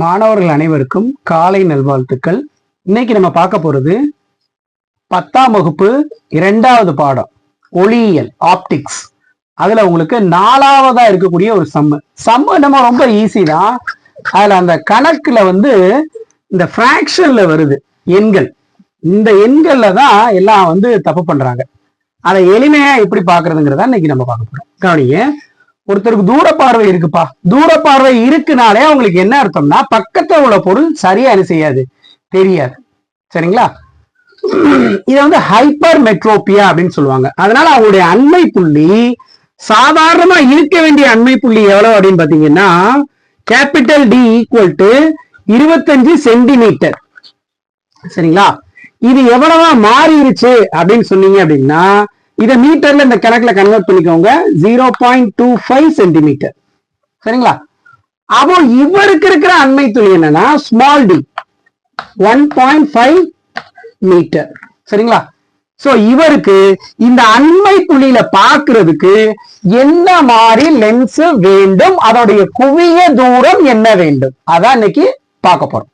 மாணவர்கள் அனைவருக்கும் காலை நல்வாழ்த்துக்கள். இன்னைக்கு நம்ம பார்க்க போறது பத்தாம் வகுப்பு இரண்டாவது பாடம் ஒளியியல் ஆப்டிக்ஸ் அதுல உங்களுக்கு நாலாவதா இருக்கக்கூடிய ஒரு சம்மு சம்மு நம்ம ரொம்ப ஈஸி தான். அதுல அந்த கணக்குல வந்து இந்த ஃப்ராக்ஷன்ல வருது எண்கள். இந்த எண்கள்ல தான் எல்லாம் வந்து தப்பு பண்றாங்க. அதை எளிமையா எப்படி பாக்குறதுங்கிறத இன்னைக்கு நம்ம பார்க்க போறோம். கவனிங்க. ஒருத்தருக்கு தூர பார்வை இருக்குப்பா. தூர பார்வை இருக்குனாலே அவங்களுக்கு என்ன அர்த்தம்னா பக்கத்துல உள்ள பொருள் சரியா என்ன செய்யாது? தெரியாது. சரிங்களா? இதை வந்து ஹைப்பர் மெட்ரோபியா அப்படின்னு சொல்லுவாங்க. அதனால அவங்களுடைய அண்மை புள்ளி சாதாரணமா இருக்க வேண்டிய அண்மை புள்ளி எவ்வளவு அப்படின்னு பாத்தீங்கன்னா கேபிட்டல் டி ஈக்குவல் டு இருபத்தஞ்சு சென்டிமீட்டர். சரிங்களா? இது எவ்வளவா மாறிடுச்சு அப்படின்னு சொன்னீங்க அப்படின்னா இதை மீட்டர்ல இந்த கணக்குல கன்வெர்ட் பண்ணிக்கோங்க. Zero point two five centimetre சரிங்களா? அப்போ இவருக்கு இருக்கிற அண்மை துளி என்னன்னா small D one point five metre சரிங்களா? சோ இவருக்கு இந்த அண்மை புள்ளியில பாக்குறதுக்கு என்ன மாதிரி லென்ஸ் வேண்டும்? அதோடைய குவிய தூரம் என்ன வேண்டும்? அதான் இன்னைக்கு பார்க்க போறோம்.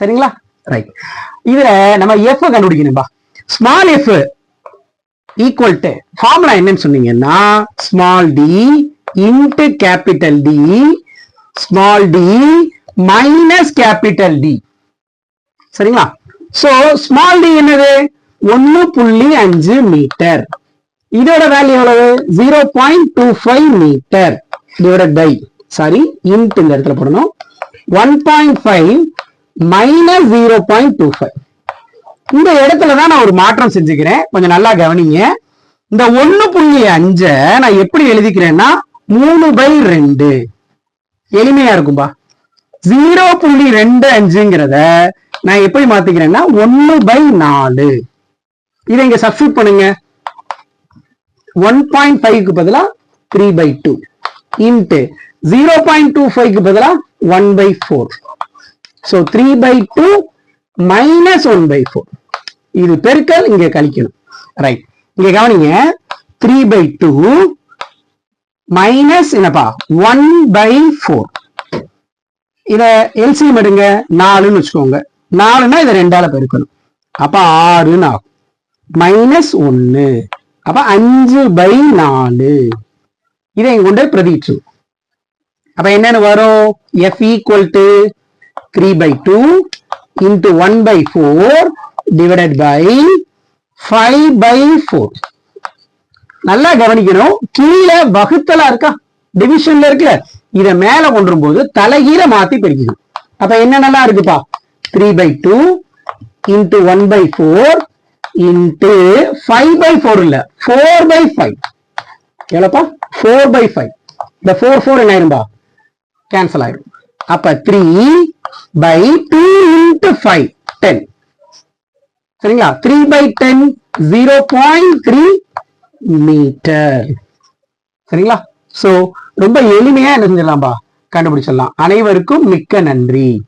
சரிங்களா? ரைட் இதுல நம்ம F கண்டுபிடிக்கணும்பா. Small F equal to formula என்னன்னு சொன்னீங்கன்னா small D into capital D small D minus capital D சரிங்களா? சோ ஸ்மால் டி என்னது? ஒன்னு புள்ளி அஞ்சு மீட்டர் இதோட வேல்யூ எவ்வளவு? Zero point two five metre இதோட பை சாரி இன்ட் இந்த இடத்துல போடணும். One point five minus zero point two five இந்த இடத்துல தான் நான் ஒரு மாற்றம் செஞ்சுக்கிறேன். கொஞ்சம் நல்லா கவனிங்க. இந்த ஒன்னு புள்ளி அஞ்ச நான் எப்படி எழுதிக்கிறேன்னா மூணு பை ரெண்டு. எளிமையா இருக்கும்பா. ஜீரோ புள்ளி ரெண்டு அஞ்சுங்கிறத நான் எப்படி மாத்திக்கிறேன்னா ஒன்னு பை நாலு. இதை இங்க சப்ஸ்டியூட் பண்ணுங்க. ஒன் பாயிண்ட் ஃபைவ்க்கு பதிலா three by two. Into zero point two ஃபைவ்க்கு பதிலா one by four. So three by two minus one by four இது பெருக்கல் இங்க கழிக்கணும். ரைட் இங்க கவனிங்க. த்ரீ பை டூ மைனஸ் என்னப்பா? ஒன் பை ஃபோர் இத எல்சிஎம் எடுங்க. நாலுன்னு வச்சுக்கோங்க. நாலுன்னா இதை ரெண்டால பெருக்கணும். அப்ப ஆறுன்னு ஆகும். மைனஸ் ஒன்னு அப்ப அஞ்சு பை நாலு. இதை இங்க கொண்டு போய் பிரதிட்டு அப்ப என்னன்னு வரும்? F equal to three by two into one by four divided by five by four நல்லா கவனிக்கணும். கீழே வகுத்தலா இருக்கா? டிவிஷன்ல இருக்குல்ல. இத மேல கொண்டு போது தலைகீழ மாத்தி பிரிக்கணும். அப்ப என்னென்னலாம் இருக்குப்பா? Three by two into one by four into five by four இல்ல. ஃபோர் பை ஃபைவ் எவ்வளோப்பா ஃபோர் பை ஃபைவ் இந்த ஃபோர் ஃபோர் என்ன ஆயிரும்பா? கேன்சல் ஆயிரும். அப்ப three by two into five ten சரிங்களா? Three by ten zero point three metre சரிங்களா? So ரொம்ப எளிமையா என்ன செஞ்சிடலாம்பா? கண்டுபிடிச்சிடலாம். அனைவருக்கும் மிக்க நன்றி.